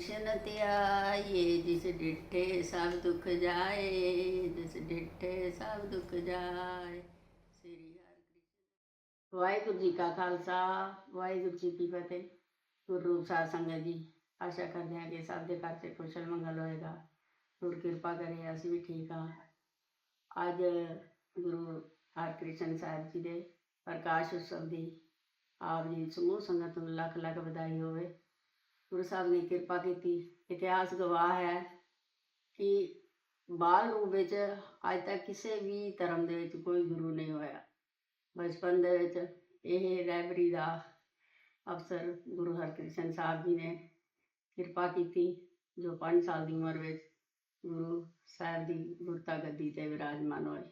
ਕ੍ਰਿਸ਼ਨ ਤੇ ਜਿਸ ਡਿਠੇ ਸਭ ਦੁੱਖ ਜਾਏ, ਜਿਸ ਡਿਠੇ ਸਭ ਦੁੱਖ ਜਾਏ। ਸ੍ਰੀ ਹਰਿ ਕ੍ਰਿਸ਼ਨ ਵਾਹਿਗੁਰੂ ਜੀ ਕਾ ਖਾਲਸਾ, ਵਾਹਿਗੁਰੂ ਜੀ ਕੀ ਫਤਿਹ। ਗੁਰੂ ਰੂਪ ਸਾਧ ਸੰਗਤ ਜੀ, ਆਸ਼ਾ ਕਰਦੇ ਹਾਂ ਕਿ ਸਭ ਦੇ ਘਰ 'ਚ ਕੁਸ਼ਲ ਮੰਗਲ ਹੋਏਗਾ। ਗੁਰ ਕਿਰਪਾ ਕਰੇ, ਅਸੀਂ ਵੀ ਠੀਕ ਹਾਂ। ਅੱਜ ਗੁਰੂ ਹਰਕ੍ਰਿਸ਼ਨ ਸਾਹਿਬ ਜੀ ਦੇ ਪ੍ਰਕਾਸ਼ ਉਤਸਵ ਦੀ ਆਪ ਜੀ ਸਮੂਹ ਸੰਗਤ ਨੂੰ ਲੱਖ ਲੱਖ ਵਧਾਈ ਹੋਵੇ। ਗੁਰੂ ਸਾਹਿਬ ਨੇ ਕਿਰਪਾ ਕੀਤੀ। ਇਤਿਹਾਸ ਗਵਾਹ ਹੈ ਕਿ ਬਾਲ ਰੂਪ ਵਿੱਚ ਅੱਜ ਤੱਕ ਕਿਸੇ ਵੀ ਧਰਮ ਦੇ ਵਿੱਚ ਕੋਈ ਗੁਰੂ ਨਹੀਂ ਹੋਇਆ। ਬਚਪਨ ਦੇ ਵਿੱਚ ਇਹ ਰਹਿਬਰੀ ਦਾ ਅਫਸਰ ਗੁਰੂ ਹਰਕ੍ਰਿਸ਼ਨ ਸਾਹਿਬ ਜੀ ਨੇ ਕਿਰਪਾ ਕੀਤੀ, ਜੋ 5 ਸਾਲ ਦੀ ਉਮਰ ਵਿੱਚ ਗੁਰੂ ਸਾਹਿਬ ਦੀ ਗੁਰਤਾ ਗੱਦੀ ਤੇ ਵਿਰਾਜਮਾਨ ਹੋਏ।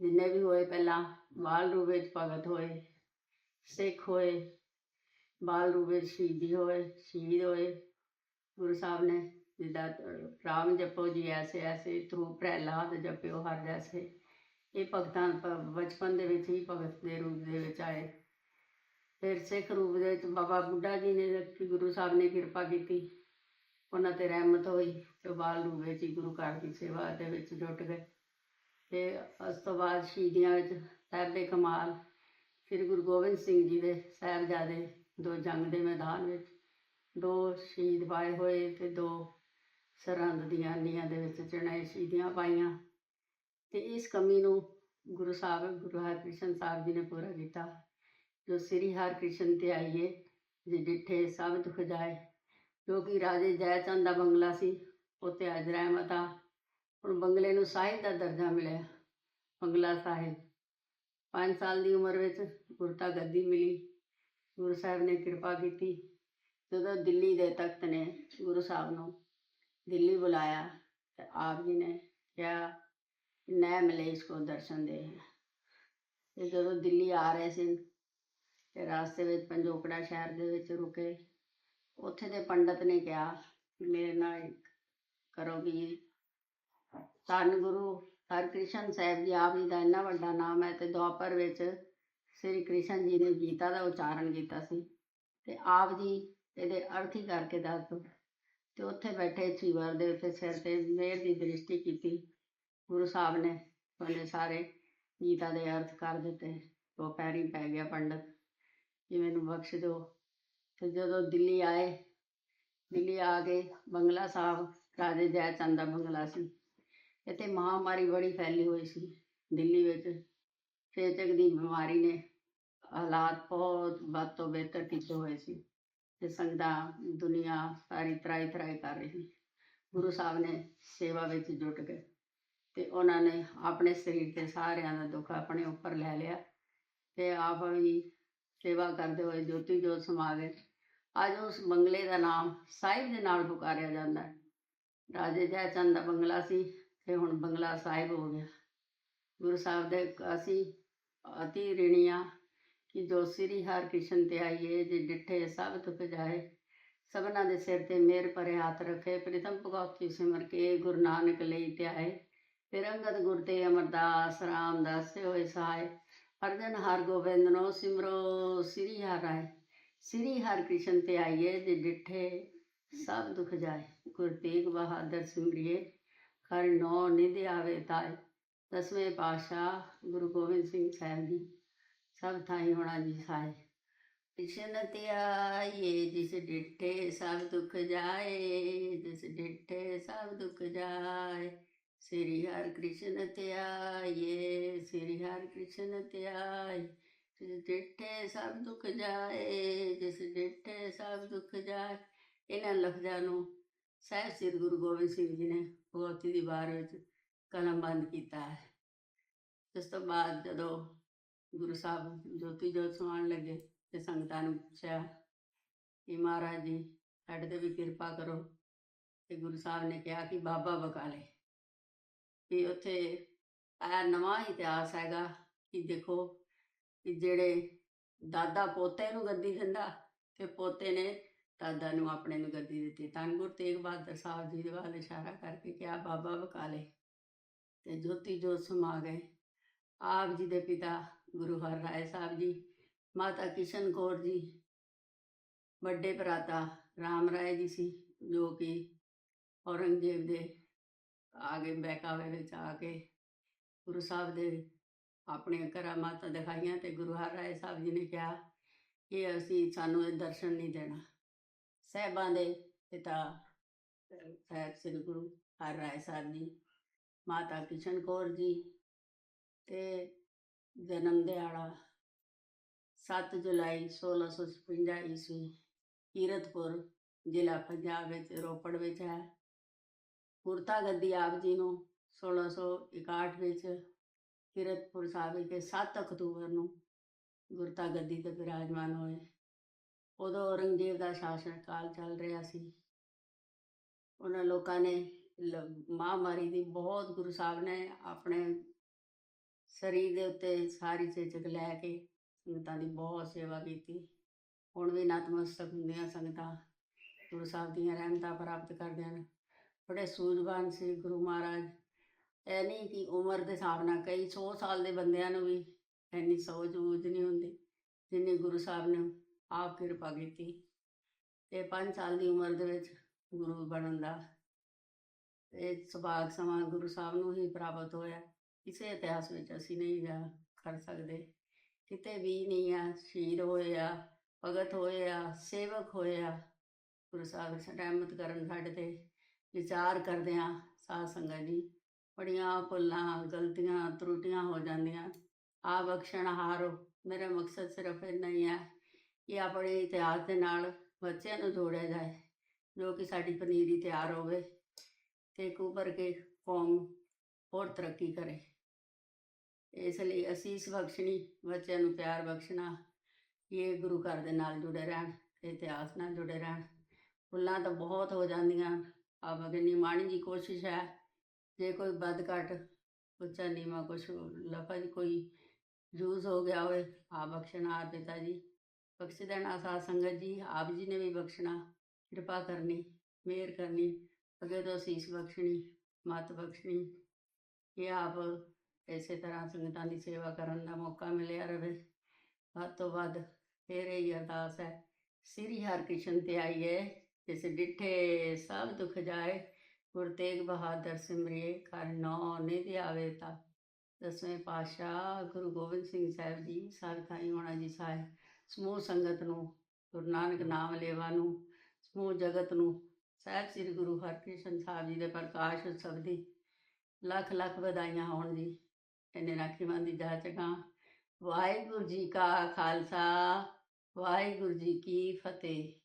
ਜਿੰਨੇ ਵੀ ਹੋਏ ਪਹਿਲਾਂ ਬਾਲ ਰੂਪ ਵਿੱਚ ਭਗਤ ਹੋਏ, ਸਿੱਖ ਹੋਏ ਬਾਲ ਰੂਪ ਵਿੱਚ ਸ਼ਹੀਦੀ ਹੋਏ, ਸ਼ਹੀਦ ਹੋਏ। ਗੁਰੂ ਸਾਹਿਬ ਨੇ ਜਿੱਦਾਂ ਰਾਮ ਜਪੋ ਜੀ ਐਸੇ ਐਸੇ ਧਰੂ ਪ੍ਰਹਿਲਾਦ ਜਪਿਓ ਹਰ ਜੈਸੇ। ਇਹ ਭਗਤਾਂ ਪ- ਬਚਪਨ ਦੇ ਵਿੱਚ ਹੀ ਭਗਤ ਦੇ ਰੂਪ ਦੇ ਵਿੱਚ ਆਏ। ਫਿਰ ਸਿੱਖ ਰੂਪ ਦੇ ਵਿੱਚ ਬਾਬਾ ਬੁੱਢਾ ਜੀ ਨੇ ਗੁਰੂ ਸਾਹਿਬ ਨੇ ਕਿਰਪਾ ਕੀਤੀ। ਉਹਨਾਂ ਤੇ ਰਹਿਮਤ ਹੋਈ ਤੇ ਬਾਲ ਰੂਪ ਵਿੱਚ ਹੀ ਗੁਰੂ ਘਰ ਦੀ ਸੇਵਾ ਦੇ ਵਿੱਚ ਜੁਟ ਗਏ। ਤੇ ਉਸ ਤੋਂ ਬਾਅਦ ਸ਼ਹੀਦੀਆਂ ਵਿੱਚ ਸਾਹਿਬ ਦੇ ਕਮਾਲ, ਫਿਰ ਗੁਰੂ ਗੋਬਿੰਦ ਸਿੰਘ ਜੀ ਦੇ ਸਾਹਿਬਜ਼ਾਦੇ ਦੋ ਜੰਗ ਦੇ ਮੈਦਾਨ ਵਿੱਚ, ਦੋ ਸ਼ਹੀਦ ਪਾਏ ਹੋਏ ਤੇ ਦੋ ਸਰਹੰਦ ਦੀਆਂ ਨੀਆਂ ਦੇ ਵਿੱਚ ਚੜਾਈ ਸ਼ਹੀਦੀਆਂ ਪਾਈਆਂ। ਤੇ ਇਸ ਕਮੀ ਨੂੰ ਗੁਰੂ ਸਾਹਿਬ, ਗੁਰੂ ਹਰਕ੍ਰਿਸ਼ਨ ਸਾਹਿਬ ਜੀ ਨੇ ਪੂਰਾ ਕੀਤਾ। ਜੋ ਸ੍ਰੀ ਹਰਕ੍ਰਿਸ਼ਨ ਤੇ ਆਈਏ, ਜੇ ਡਿਠੇ ਸਭ ਦੁਖ ਜਾਏ। ਜੋ ਕਿ ਰਾਜੇ ਜੈਚੰਦ ਦਾ ਬੰਗਲਾ ਸੀ ਉੱਤੇ ਅੱਜ ਰਹਿਮਤ ਆ। ਹੁਣ ਬੰਗਲੇ ਨੂੰ ਸਾਹਿਬ ਦਾ ਦਰਜਾ ਮਿਲਿਆ, ਬੰਗਲਾ ਸਾਹਿਬ। 5 ਸਾਲ ਦੀ ਉਮਰ ਵਿੱਚ ਗੁਰਤਾ ਗੱਦੀ ਮਿਲੀ। ਗੁਰੂ ਸਾਹਿਬ ਨੇ ਕਿਰਪਾ ਕੀਤੀ ਜਦੋਂ ਦਿੱਲੀ ਦੇ ਤਖਤ ਨੇ ਗੁਰੂ ਸਾਹਿਬ ਨੂੰ ਦਿੱਲੀ ਬੁਲਾਇਆ ਤੇ ਆਪ ਜੀ ਨੇ ਕਿਹਾ ਨੈ ਮਿਲੇ ਇਸਕੋ ਦਰਸ਼ਨ ਦੇ ਤੇ ਜਦੋਂ ਦਿੱਲੀ ਆ ਰਹੇ ਸੀ ਤੇ ਰਾਸਤੇ ਵਿੱਚ ਪੰਜੋਕੜਾ ਸ਼ਹਿਰ ਦੇ ਵਿੱਚ ਰੁਕੇ, ਉੱਥੇ ਦੇ ਪੰਡਤ ਨੇ ਕਿਹਾ ਮੇਰੇ ਨਾਲ ਇੱਕ ਕਰੋ ਵੀ ਧੰਨ ਗੁਰੂ ਹਰਿਕ੍ਰਿਸ਼ਨ ਸਾਹਿਬ ਜੀ, ਆਪ ਜੀ ਦਾ ਇੰਨਾ ਵੱਡਾ ਨਾਮ ਹੈ ਤੇ ਦੁਆਪਰ ਵਿੱਚ ਸ੍ਰੀ ਕ੍ਰਿਸ਼ਨ ਜੀ ਨੇ ਗੀਤਾ ਦਾ ਉਚਾਰਨ ਕੀਤਾ ਸੀ ਤੇ ਆਪ ਜੀ ਇਹਦੇ ਅਰਥ ਹੀ ਕਰਕੇ ਦੱਸ ਦਿਓ ਤੇ ਉੱਥੇ ਬੈਠੇ ਚੀਵਰ ਦੇ ਉੱਤੇ ਸਿਰ ਤੇ ਮੇਰ ਦੀ ਦ੍ਰਿਸ਼ਟੀ ਕੀਤੀ। ਗੁਰੂ ਸਾਹਿਬ ਨੇ ਉਹਨੇ ਸਾਰੇ ਗੀਤਾ ਦੇ ਅਰਥ ਕਰ ਦਿੱਤੇ। ਉਹ ਪੈਰੀ ਪੈ ਗਿਆ ਪੰਡਤ। ਕਿ ਮੈਨੂੰ ਬਖਸ਼ ਦਿਓ। ਤੇ ਜਦੋਂ ਦਿੱਲੀ ਆਏ, ਦਿੱਲੀ ਆ ਕੇ ਬੰਗਲਾ ਸਾਹਿਬ, ਰਾਜੇ ਜੈ ਚੰਦ ਦਾ ਬੰਗਲਾ ਸੀ। ਇੱਥੇ ਮਹਾਮਾਰੀ ਬੜੀ ਫੈਲੀ ਹੋਈ ਸੀ ਦਿੱਲੀ ਵਿੱਚ। ਚੇਚਕ ਦੀ ਬਿਮਾਰੀ ਨੇ ਹਾਲਾਤ ਬਹੁਤ ਵੱਧ ਤੋਂ ਬਿਹਤਰ ਕੀਤੇ ਹੋਏ ਸੀ ਤੇ ਸੰਗਤਾਂ ਦੁਨੀਆ ਸਾਰੀ ਤਰਾਈ ਤਰਾਈ ਕਰ ਰਹੀ ਗੁਰੂ ਸਾਹਿਬ ਨੇ ਸੇਵਾ ਵਿੱਚ ਜੁਟ ਗਏ ਤੇ ਉਹਨਾਂ ਨੇ ਆਪਣੇ ਸਰੀਰ ਤੇ ਸਾਰਿਆਂ ਦਾ ਦੁੱਖ ਆਪਣੇ ਉੱਪਰ ਲੈ ਲਿਆ ਤੇ ਆਪ ਵੀ ਸੇਵਾ ਕਰਦੇ ਹੋਏ ਜੋਤੀ ਜੋਤ ਸਮਾ ਗਏ। ਅੱਜ ਉਸ ਬੰਗਲੇ ਦਾ ਨਾਮ ਸਾਹਿਬ ਦੇ ਨਾਲ ਪੁਕਾਰਿਆ ਜਾਂਦਾ ਹੈ। ਰਾਜੇ ਜੈ ਚੰਦ ਦਾ ਬੰਗਲਾ ਸੀ ਤੇ ਹੁਣ ਬੰਗਲਾ ਸਾਹਿਬ ਹੋ ਗਿਆ। ਗੁਰੂ ਸਾਹਿਬ ਦੇ ਅਸੀਂ ਅਤੀ ਰਿਣੀਆਂ ਕਿ ਜੋ ਸ੍ਰੀ ਹਰਿਕ੍ਰਿਸ਼ਨ ਤੇ ਆਈਏ, ਜੇ ਡਿਠੇ ਸਭ ਤੁਕ ਜਾਏ, ਸਭਨਾਂ ਦੇ ਸਿਰ ਤੇ ਮੇਰ ਭਰੇ ਹੱਥ ਰੱਖੇ, ਪ੍ਰਿਤਮ ਭਗਵਤੀ ਸਿਮਰ ਕੇ ਗੁਰੂ ਨਾਨਕ ਲਈ ਧਿਆਏ। ਫਿਰ ਅੰਗਦ ਗੁਰ ਤੇ ਅਮਰਦਾਸ ਰਾਮਦਾਸ ਹੋਏ ਸਹਾਇ ਅਰਜਨ ਹਰ ਗੋਬਿੰਦ ਨੋ ਸਿਮਰੋ ਸ੍ਰੀ ਹਰਿ ਰਾਏ। ਸ੍ਰੀ ਹਰਿਕ੍ਰਿਸ਼ਨ ਤੇ ਆਈਏ, ਜੇ ਡਿਠੇ ਸਭ ਦੁਖ ਜਾਏ, ਗੁਰ ਤੇਗ ਬਹਾਦਰ ਸਿਮਰਿਏ। ਹਰ ਨੋ ਨਿਧ ਆਵੇ ਤਾਏ। ਦਸਵੇਂ ਪਾਤਸ਼ਾਹ ਗੁਰੂ ਗੋਬਿੰਦ ਸਿੰਘ ਸਾਹਿਬ ਜੀ। ਸਭ ਥਾਈ ਹੋਣਾ ਜੀ ਸਾਏ ਕ੍ਰਿਸ਼ਨ ਤੇ ਆਈਏ ਜਿਸ ਡਿਠੇ ਸਭ ਦੁਖ ਜਾਏ, ਜਿਸ ਡਿਠੇ ਸਭ ਦੁੱਖ ਜਾਏ, ਸ੍ਰੀ ਹਰਿ ਕ੍ਰਿਸ਼ਨ ਤੇ ਸ੍ਰੀ ਹਰਿ ਕ੍ਰਿਸ਼ਨ ਤੇ ਆਏ ਜਿਸ ਡਿਠੇ ਸਭ ਦੁਖ ਜਾਏ, ਜਿਸ ਡਿਠੇ ਸਭ ਦੁੱਖ ਜਾਏ। ਇਹਨਾਂ ਲਫ਼ਜ਼ਾਂ ਨੂੰ ਸਾਹਿਬ ਸ੍ਰੀ ਗੁਰੂ ਗੋਬਿੰਦ ਸਿੰਘ ਜੀ ਨੇ ਭਗਵਤੀ ਦੀ ਵਾਰ ਵਿੱਚ ਕਲਮਬੰਦ ਕੀਤਾ ਹੈ। ਇਸ ਤੋਂ ਬਾਅਦ ਜਦੋਂ ਗੁਰੂ ਸਾਹਿਬ ਜੋਤੀ ਜੋਤ ਸਮਾਉਣ ਲੱਗੇ ਤੇ ਸੰਗਤਾਂ ਨੂੰ ਪੁੱਛਿਆ ਕਿ ਮਹਾਰਾਜ ਜੀ, ਸਾਡੇ ਤੇ ਵੀ ਕਿਰਪਾ ਕਰੋ। ਤੇ ਗੁਰੂ ਸਾਹਿਬ ਨੇ ਕਿਹਾ ਕਿ ਬਾਬਾ ਬਕਾਲੇ। ਕਿ ਉੱਥੇ ਇਹ ਨਵਾਂ ਇਤਿਹਾਸ ਹੈਗਾ ਕਿ ਦੇਖੋ ਕਿ ਜਿਹੜੇ ਦਾਦਾ ਪੋਤੇ ਨੂੰ ਗੱਦੀ ਦਿੰਦਾ ਤੇ ਪੋਤੇ ਨੇ ਦਾਦਾ ਨੂੰ ਆਪਣੇ ਨੂੰ ਗੱਦੀ ਦਿੱਤੀ। ਧੰਨ ਗੁਰੂ ਤੇਗ ਬਹਾਦਰ ਸਾਹਿਬ ਜੀ ਦੇ ਵੱਲ ਇਸ਼ਾਰਾ ਕਰਕੇ ਕਿਹਾ, ਬਾਬਾ ਬਕਾਲੇ। ਤੇ ਜੋਤੀ ਜੋਤ ਸਮਾ ਗਏ। ਆਪ ਜੀ ਦੇ ਪਿਤਾ ਗੁਰੂ ਹਰ ਰਾਏ ਸਾਹਿਬ ਜੀ, ਮਾਤਾ ਕਿਸ਼ਨ ਕੌਰ ਜੀ, ਵੱਡੇ ਭਰਾਤਾ ਰਾਮ ਰਾਏ ਜੀ ਸੀ, ਜੋ ਕਿ ਔਰੰਗਜ਼ੇਬ ਦੇ ਆਗੇ ਬਹਿਕਾਵੇ ਵਿੱਚ ਆ ਕੇ ਗੁਰੂ ਸਾਹਿਬ ਦੇ ਆਪਣੀਆਂ ਕਰਾਮਾਤਾਂ ਦਿਖਾਈਆਂ ਤੇ ਗੁਰੂ ਹਰ ਰਾਏ ਸਾਹਿਬ ਜੀ ਨੇ ਕਿਹਾ ਕਿ ਅਸੀਂ ਸਾਨੂੰ ਇਹ ਦਰਸ਼ਨ ਨਹੀਂ ਦੇਣਾ। ਸਹਿਬਾਂ ਦੇ ਪਿਤਾ ਸਾਹਿਬ ਸ੍ਰੀ ਗੁਰੂ ਹਰ ਰਾਏ ਸਾਹਿਬ ਜੀ, ਮਾਤਾ ਕਿਸ਼ਨ ਕੌਰ ਜੀ ਤੇ ਜਨਮ ਦਿਹਾੜਾ 7 ਜੁਲਾਈ 1656 ਈਸਵੀ, ਕੀਰਤਪੁਰ, ਜ਼ਿਲ੍ਹਾ ਪੰਜਾਬ ਵਿੱਚ, ਰੋਪੜ ਵਿੱਚ ਹੈ। ਗੁਰਤਾ ਗੱਦੀ ਆਪ ਜੀ ਨੂੰ 1661 ਵਿੱਚ ਕੀਰਤਪੁਰ ਸਾਹਿਬ ਵਿਖੇ 7 ਅਕਤੂਬਰ ਨੂੰ ਗੁਰਤਾ ਗੱਦੀ ਤੇ ਬਿਰਾਜਮਾਨ ਹੋਏ। ਉਦੋਂ ਔਰੰਗਜ਼ੇਬ ਦਾ ਸ਼ਾਸਨ ਕਾਲ ਚੱਲ ਰਿਹਾ ਸੀ। ਉਹਨਾਂ ਲੋਕਾਂ ਨੇ ਲ- ਦੀ ਬਹੁਤ ਗੁਰੂ ਸਾਹਿਬ ਨੇ ਆਪਣੇ ਸਰੀਰ ਦੇ ਉੱਤੇ ਸਾਰੀ ਚੇਚਕ ਲੈ ਕੇ ਸੰਗਤਾਂ ਦੀ ਬਹੁਤ ਸੇਵਾ ਕੀਤੀ। ਹੁਣ ਵੀ ਨਤਮਸਤਕ ਹੁੰਦੀਆਂ ਸੰਗਤਾਂ, ਗੁਰੂ ਸਾਹਿਬ ਦੀਆਂ ਰਹਿਮਤਾਂ ਪ੍ਰਾਪਤ ਕਰਦੇ ਹਨ। ਬੜੇ ਸੂਝਵਾਨ ਸੀ ਗੁਰੂ ਮਹਾਰਾਜ। ਇਹ ਨਹੀਂ ਕਿ ਉਮਰ ਦੇ ਹਿਸਾਬ ਨਾਲ ਕਈ 100 ਸਾਲ ਦੇ ਬੰਦਿਆਂ ਨੂੰ ਵੀ ਇੰਨੀ ਸੋਝ ਬੂਝ ਨਹੀਂ ਹੁੰਦੀ, ਜਿੰਨੀ ਗੁਰੂ ਸਾਹਿਬ ਨੇ ਆਪ ਕਿਰਪਾ ਕੀਤੀ। ਤੇ 5 ਸਾਲ ਦੀ ਉਮਰ ਦੇ ਵਿੱਚ ਗੁਰੂ ਬਣਨ ਦਾ ਇਹ ਸੁਭਾਗ ਸਮਾਂ ਗੁਰੂ ਸਾਹਿਬ ਨੂੰ ਹੀ ਪ੍ਰਾਪਤ ਹੋਇਆ। ਕਿਸੇ ਇਤਿਹਾਸ ਵਿੱਚ ਅਸੀਂ ਨਹੀਂ ਜਾ ਕਰ ਸਕਦੇ। ਕਿਤੇ ਵੀ ਨਹੀਂ ਆ, ਸ਼ਹੀਦ ਹੋਏ ਆ, ਭਗਤ ਹੋਏ ਆ, ਸੇਵਕ ਹੋਏ ਆ। ਗੁਰੂ ਸਾਹਿਬ ਰਹਿਮਤ ਕਰਨ ਸਾਡੇ ਤੇ ਵਿਚਾਰ ਕਰਦੇ ਆ, ਸਾਧ ਸੰਗਤ ਜੀ। ਬੜੀਆਂ ਭੁੱਲਾਂ, ਗਲਤੀਆਂ, ਤਰੁੱਟੀਆਂ ਹੋ ਜਾਂਦੀਆਂ। ਆ ਬਖਸ਼ਣ, ਹਾਰੋ। ਮੇਰਾ ਮਕਸਦ ਸਿਰਫ ਇੰਨਾ ਹੀ ਹੈ ਕਿ ਆਪਣੇ ਇਤਿਹਾਸ ਦੇ ਨਾਲ ਬੱਚਿਆਂ ਨੂੰ ਜੋੜਿਆ ਜਾਏ, ਜੋ ਕਿ ਸਾਡੀ ਪਨੀਰੀ ਤਿਆਰ ਹੋਵੇ ਤੇ ਇੱਕ ਭਰ ਕੇ ਕੌਮ ਹੋਰ ਤਰੱਕੀ ਕਰੇ। ਇਸ ਲਈ ਅਸੀਸ ਬਖਸ਼ਣੀ, ਬੱਚਿਆਂ ਨੂੰ ਪਿਆਰ ਬਖਸ਼ਣਾ ਇਹ ਗੁਰੂ ਘਰ ਦੇ ਨਾਲ ਜੁੜੇ ਰਹਿਣ ਤੇ ਇਤਿਹਾਸ ਨਾਲ ਜੁੜੇ ਰਹਿਣ। ਫੁੱਲਾਂ ਤਾਂ ਬਹੁਤ ਹੋ ਜਾਂਦੀਆਂ ਆ ਬਗਨੀ ਮਾਣੀ ਦੀ ਕੋਸ਼ਿਸ਼ ਹੈ। ਜੇ ਕੋਈ ਵੱਧ ਘੱਟ, ਉੱਚਾ ਨੀਵਾਂ ਕੁਛ ਲਫ਼ਜ਼ ਕੋਈ ਯੂਜ਼ ਹੋ ਗਿਆ ਹੋਵੇ ਆ ਬਖਸ਼ਣਾ ਆ ਪਿਤਾ ਜੀ। ਬਖਸ਼ ਦੇਣਾ ਸਾਧ ਸੰਗਤ ਜੀ, ਆਪ ਜੀ ਨੇ ਵੀ ਬਖਸ਼ਣਾ, ਕਿਰਪਾ ਕਰਨੀ, ਮਿਹਰ ਕਰਨੀ। ਅੱਗੇ ਤੋਂ ਅਸੀਸ ਬਖਸ਼ਣੀ ਮਤ ਬਖਸ਼ਣੀ ਇਹ ਆਪ ਇਸੇ ਤਰ੍ਹਾਂ ਸੰਗਤਾਂ ਦੀ ਸੇਵਾ ਕਰਨ ਦਾ ਮੌਕਾ ਮਿਲਿਆ ਰਹੇ ਵੱਧ ਤੋਂ ਵੱਧ ਫਿਰ ਇਹ ਅਰਦਾਸ ਹੈ, ਸ੍ਰੀ ਹਰਿਕ੍ਰਿਸ਼ਨ ਤੇ ਆਈਏ, ਜਿਸ ਡਿਠੇ ਸਭ ਦੁੱਖ ਜਾਏ ਗੁਰ ਤੇਗ ਬਹਾਦਰ ਸਿਮਰਿਏ ਕਰ ਨੌ ਨਿਧਿ ਆਵੇ ਤਾ। ਦਸਵੇਂ ਪਾਤਸ਼ਾਹ ਗੁਰੂ ਗੋਬਿੰਦ ਸਿੰਘ ਸਾਹਿਬ ਜੀ ਸਾਰਖਾਈ ਹੋਣਾ ਜੀ ਸਾਹਿਬ ਸਮੂਹ ਸੰਗਤ ਨੂੰ, ਗੁਰੂ ਨਾਨਕ ਨਾਮ ਲੇਵਾ ਨੂੰ, ਸਮੂਹ ਜਗਤ ਨੂੰ, ਸਾਹਿਬ ਸ੍ਰੀ ਗੁਰੂ ਹਰਕ੍ਰਿਸ਼ਨ ਸਾਹਿਬ ਜੀ ਦੇ ਪ੍ਰਕਾਸ਼ ਉਤਸਵ ਦੀ ਲੱਖ ਲੱਖ ਵਧਾਈਆਂ ਹੋਣ ਜੀ। ਇਹਨੇ ਰਾਖੀਵਾਂ ਦੀ ਜਾਚਕਾਂ ਵਾਹਿਗੁਰੂ ਜੀ ਕਾ ਖਾਲਸਾ ਵਾਹਿਗੁਰੂ ਜੀ ਕੀ ਫਤਿਹ।